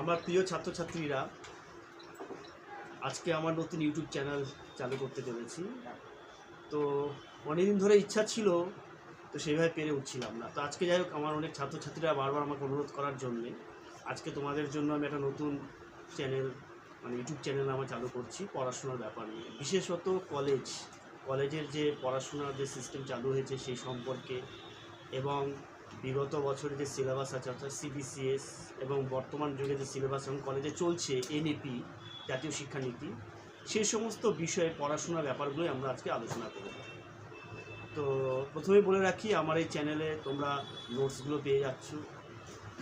আমার প্রিয় ছাত্রছাত্রীরা, আজকে আমার নতুন ইউটিউব চ্যানেল চালু করতে চলেছি। তো অনেকদিন ধরে ইচ্ছা ছিল, তো সেইভাবে পেরে উঠছিলাম না। তো আজকে যাই হোক, আমার অনেক ছাত্রছাত্রীরা বারবার আমাকে অনুরোধ করার জন্যে, আজকে তোমাদের জন্য আমি একটা নতুন চ্যানেল মানে ইউটিউব চ্যানেল আমার চালু করছি, পড়াশোনার ব্যাপার নিয়ে। বিশেষত কলেজ কলেজের যে পড়াশোনার যে সিস্টেম চালু হয়েছে সেই সম্পর্কে এবং বিগত বছরে যে সিলেবাস আছে, অর্থাৎ সিবিসিএস এবং বর্তমান যুগে যে সিলেবাস এবং কলেজে চলছে এনএপি জাতীয় শিক্ষানীতি সেই সমস্ত বিষয়ে পড়াশোনার ব্যাপারগুলোই আমরা আজকে আলোচনা করব। তো প্রথমে বলে রাখি, আমার এই চ্যানেলে তোমরা নোটসগুলো পেয়ে যাচ্ছ।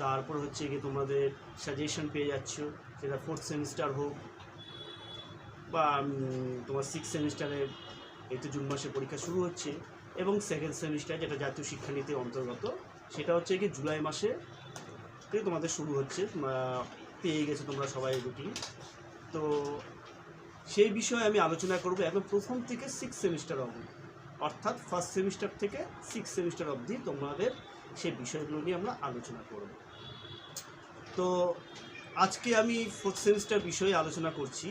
তারপর হচ্ছে কি তোমাদের সাজেশন পেয়ে যাচ্ছ, সেটা ফোর্থ সেমিস্টার হোক বা তোমার সিক্স সেমিস্টারে এই তো জুন মাসে পরীক্ষা শুরু হচ্ছে এবং সেকেন্ড সেমিস্টার যেটা জাতীয় শিক্ষানীতির অন্তর্গত, সেটা হচ্ছে কি জুলাই মাসে তোমাদের শুরু হচ্ছে পেয়ে গেছো তোমরা সবাই রুটিন তো সেই বিষয়ে আমি আলোচনা করব এখন প্রথম থেকে সিক্স সেমিস্টার অবধি। অর্থাৎ ফার্স্ট সেমিস্টার থেকে সিক্স সেমিস্টার অবধি তোমাদের সেই বিষয়গুলো নিয়ে আমরা আলোচনা করব। তো আজকে আমি ফোর্থ সেমিস্টার বিষয়ে আলোচনা করছি।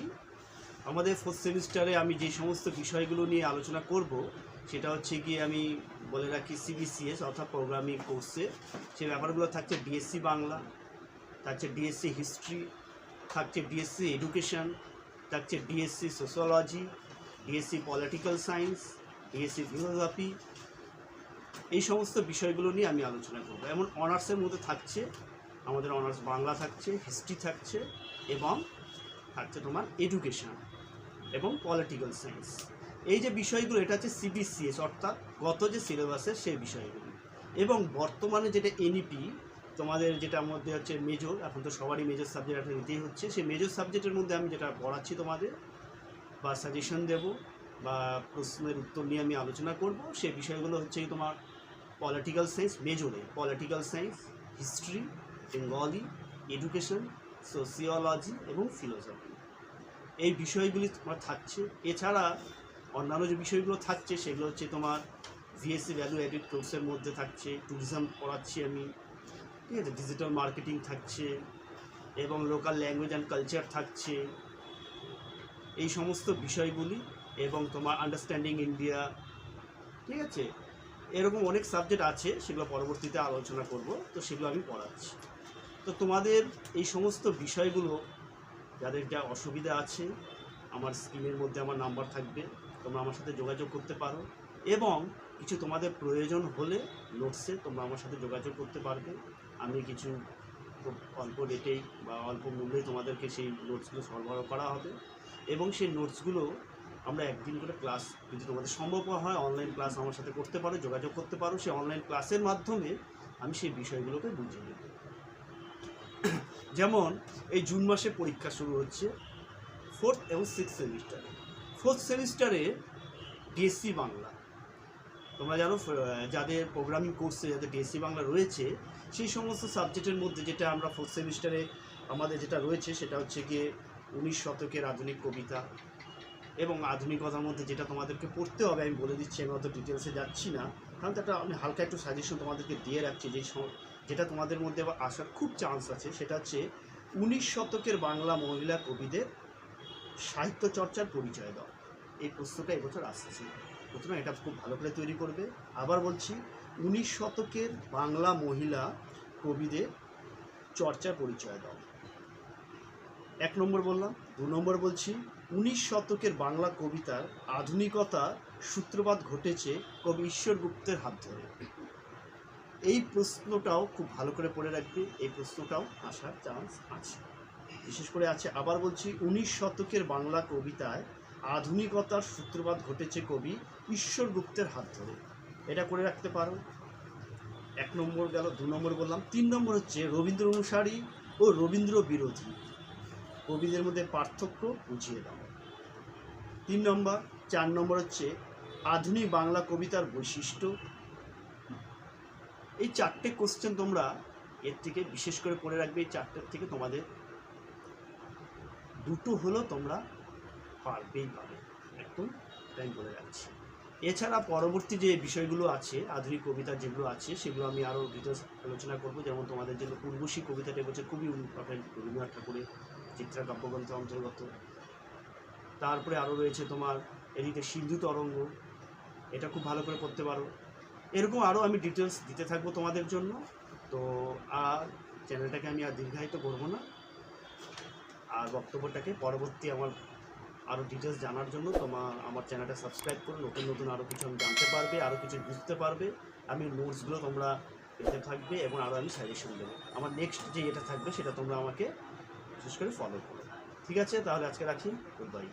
আমাদের ফোর্থ সেমিস্টারে আমি যে সমস্ত বিষয়গুলো নিয়ে আলোচনা করব, সেটা হচ্ছে গিয়ে আমি বলে রাখি সিবিসিএস অর্থাৎ প্রোগ্রামিং কোর্সে সে ব্যাপারগুলো থাকছে বিএসসি বাংলা, থাকছে ডিএসসি হিস্ট্রি থাকছে ডিএসসি এডুকেশন থাকছে DSC sociology DSC political science DSC philosophy এই সমস্ত বিষয়গুলো নিয়ে আমি আলোচনা করব। এমন অনার্সের মধ্যে থাকছে, আমাদের অনার্স বাংলা থাকছে হিস্ট্রি থাকছে এবং থাকছে তোমার এডুকেশন এবং পলিটিক্যাল সায়েন্স এই যে বিষয়গুলো, এটা হচ্ছে সিবিসিএস অর্থাৎ গত যে সিলেবাসের সেই বিষয়গুলো। এবং বর্তমানে যেটা এনইপি তোমাদের যেটার মধ্যে হচ্ছে মেজর এখন তো সবারই মেজর সাবজেক্ট একটা নিতেই হচ্ছে। সেই মেজর সাবজেক্টের মধ্যে আমি যেটা পড়াচ্ছি তোমাদের, বা সাজেশন দেব, বা প্রশ্নের উত্তর নিয়ে আমি আলোচনা করব সেই বিষয়গুলো হচ্ছে তোমার political science মেজরে political science history Bengali education sociology এবং ফিলোসফি এই বিষয়গুলি তোমার থাকছে। এছাড়া অন্যান্য যে বিষয়গুলো থাকছে, সেগুলো হচ্ছে তোমার ভিএসসি ভ্যালু এডিড কোর্সের মধ্যে থাকছে ট্যুরিজম পড়াচ্ছি আমি। ঠিক আছে? ডিজিটাল মার্কেটিং থাকছে এবং লোকাল ল্যাঙ্গুয়েজ অ্যান্ড কালচার থাকছে। এই সমস্ত বিষয়গুলি এবং তোমার আন্ডারস্ট্যান্ডিং ইন্ডিয়া ঠিক আছে? এরকম অনেক সাবজেক্ট আছে, সেগুলো পরবর্তীতে আলোচনা করব। তো সেগুলো আমি পড়াচ্ছি। তো তোমাদের এই সমস্ত বিষয়গুলো যাদের যা অসুবিধা আছে, আমার স্ক্রিনের মধ্যে আমার নাম্বার থাকবে, তোমরা আমার সাথে যোগাযোগ করতে পারো। এবং কিছু তোমাদের প্রয়োজন হলে নোটসে তোমরা আমার সাথে যোগাযোগ করতে পারবে। আমি কিছু খুব অল্প রেটেই বা অল্প মূল্যেই তোমাদেরকে সেই নোটসগুলো সরবরাহ করা হবে। এবং সেই নোটসগুলো আমরা একদিন করে ক্লাস যদি তোমাদের সম্ভব হয় অনলাইন ক্লাস আমার সাথে করতে পারো, যোগাযোগ করতে পারো। সেই অনলাইন ক্লাসের মাধ্যমে আমি সেই বিষয়গুলোকে বুঝিয়ে দেবো। যেমন এই জুন মাসে পরীক্ষা শুরু হচ্ছে ফোর্থ এবং সিক্স সেমিস্টারে ফোর্থ সেমিস্টারে ডিএসসি বাংলা। তোমরা জানো যাদের প্রোগ্রামিং কোর্সে যাদের ডিএসসি বাংলা রয়েছে, সেই সমস্ত সাবজেক্টের মধ্যে যেটা আমরা ফোর্থ সেমিস্টারে আমাদের যেটা রয়েছে, সেটা হচ্ছে গিয়ে উনিশ শতকের আধুনিক কবিতা এবং আধুনিকতার মধ্যে যেটা তোমাদেরকে পড়তে হবে, আমি বলে দিচ্ছি, আমি অত ডিটেলসে যাচ্ছি না। কারণ একটা আমি হালকা একটু সাজেশন তোমাদেরকে দিয়ে রাখছি যে যেটা তোমাদের মধ্যে আসার খুব চান্স আছে, সেটা হচ্ছে উনিশ শতকের বাংলা মহিলা কবিদের সাহিত্য চর্চার পরিচয় দাও। এই প্রশ্নটা এবছর আসছে। প্রথমে এটা খুব ভালো করে তৈরি করবে। আবার বলছি, উনিশ শতকের বাংলা মহিলা কবিদের চর্চার পরিচয় দাও। এক নম্বর বললাম, দু নম্বর বলছি, উনিশ শতকের বাংলা কবিতার আধুনিকতা সূত্রপাত ঘটেছে কবি ঈশ্বর গুপ্তের হাত ধরে। এই প্রশ্নটাও খুব ভালো করে পড়ে রাখবে। এই প্রশ্নটাও আসার চান্স আছে। বিশেষ করে আছে, আবার বলছি, উনিশ শতকের বাংলা কবিতায় আধুনিকতার সূত্রপাত ঘটেছে কবি ঈশ্বর গুপ্তের হাত ধরে। এটা করে রাখতে পারো। এক নম্বর গেল, দু নম্বর বললাম, তিন নম্বর হচ্ছে রবীন্দ্র অনুসারী ও রবীন্দ্র বিরোধী। কবিদের মধ্যে পার্থক্য বুঝিয়ে দাও। তিন নম্বর, চার নম্বর হচ্ছে আধুনিক বাংলা কবিতার বৈশিষ্ট্য এই চারটে কোশ্চেন তোমরা এর থেকে বিশেষ করে পড়ে রাখবে, এই চারটের থেকে তোমাদের দুটো হলো তোমরা পারবেই পাবে। একদম তাই বলে রাখছি। এছাড়া পরবর্তী যে বিষয়গুলো আছে, আধুনিক কবিতা যেগুলো আছে, সেগুলো আমি আরও ডিটেলস আলোচনা করব। যেমন তোমাদের জন্য উর্বশী কবিতাটা এবছর খুবই ইম্পর্টেন্ট রবীন্দ্রনাথ ঠাকুরের চিত্রা কাব্যগ্রন্থের অন্তর্গত। তারপরে আরও রয়েছে তোমার এদিকে সিন্ধু তরঙ্গ, এটা খুব ভালো করে পড়তে পারো। এরকম আরও আমি ডিটেলস দিতে থাকব তোমাদের জন্য। তো, আর চ্যানেলটাকে আমি আর দীর্ঘায়িত করব না। আর বক্তব্যটাকে পরবর্তী আমার আরও ডিটেলস জানার জন্য তোমার, আমার চ্যানেলটা সাবস্ক্রাইব করো। নতুন নতুন আরও কিছু আমি জানতে পারবে আরও কিছু বুঝতে পারবে। আমি নোটসগুলো তোমরা পেতে থাকবে এবং আরও আমি সাজেশন দেবো। আমার নেক্সট যে এটা থাকবে সেটা তোমরা আমাকে, বিশেষ করে ফলো করো। ঠিক আছে, তাহলে আজকে রাখি। Good bye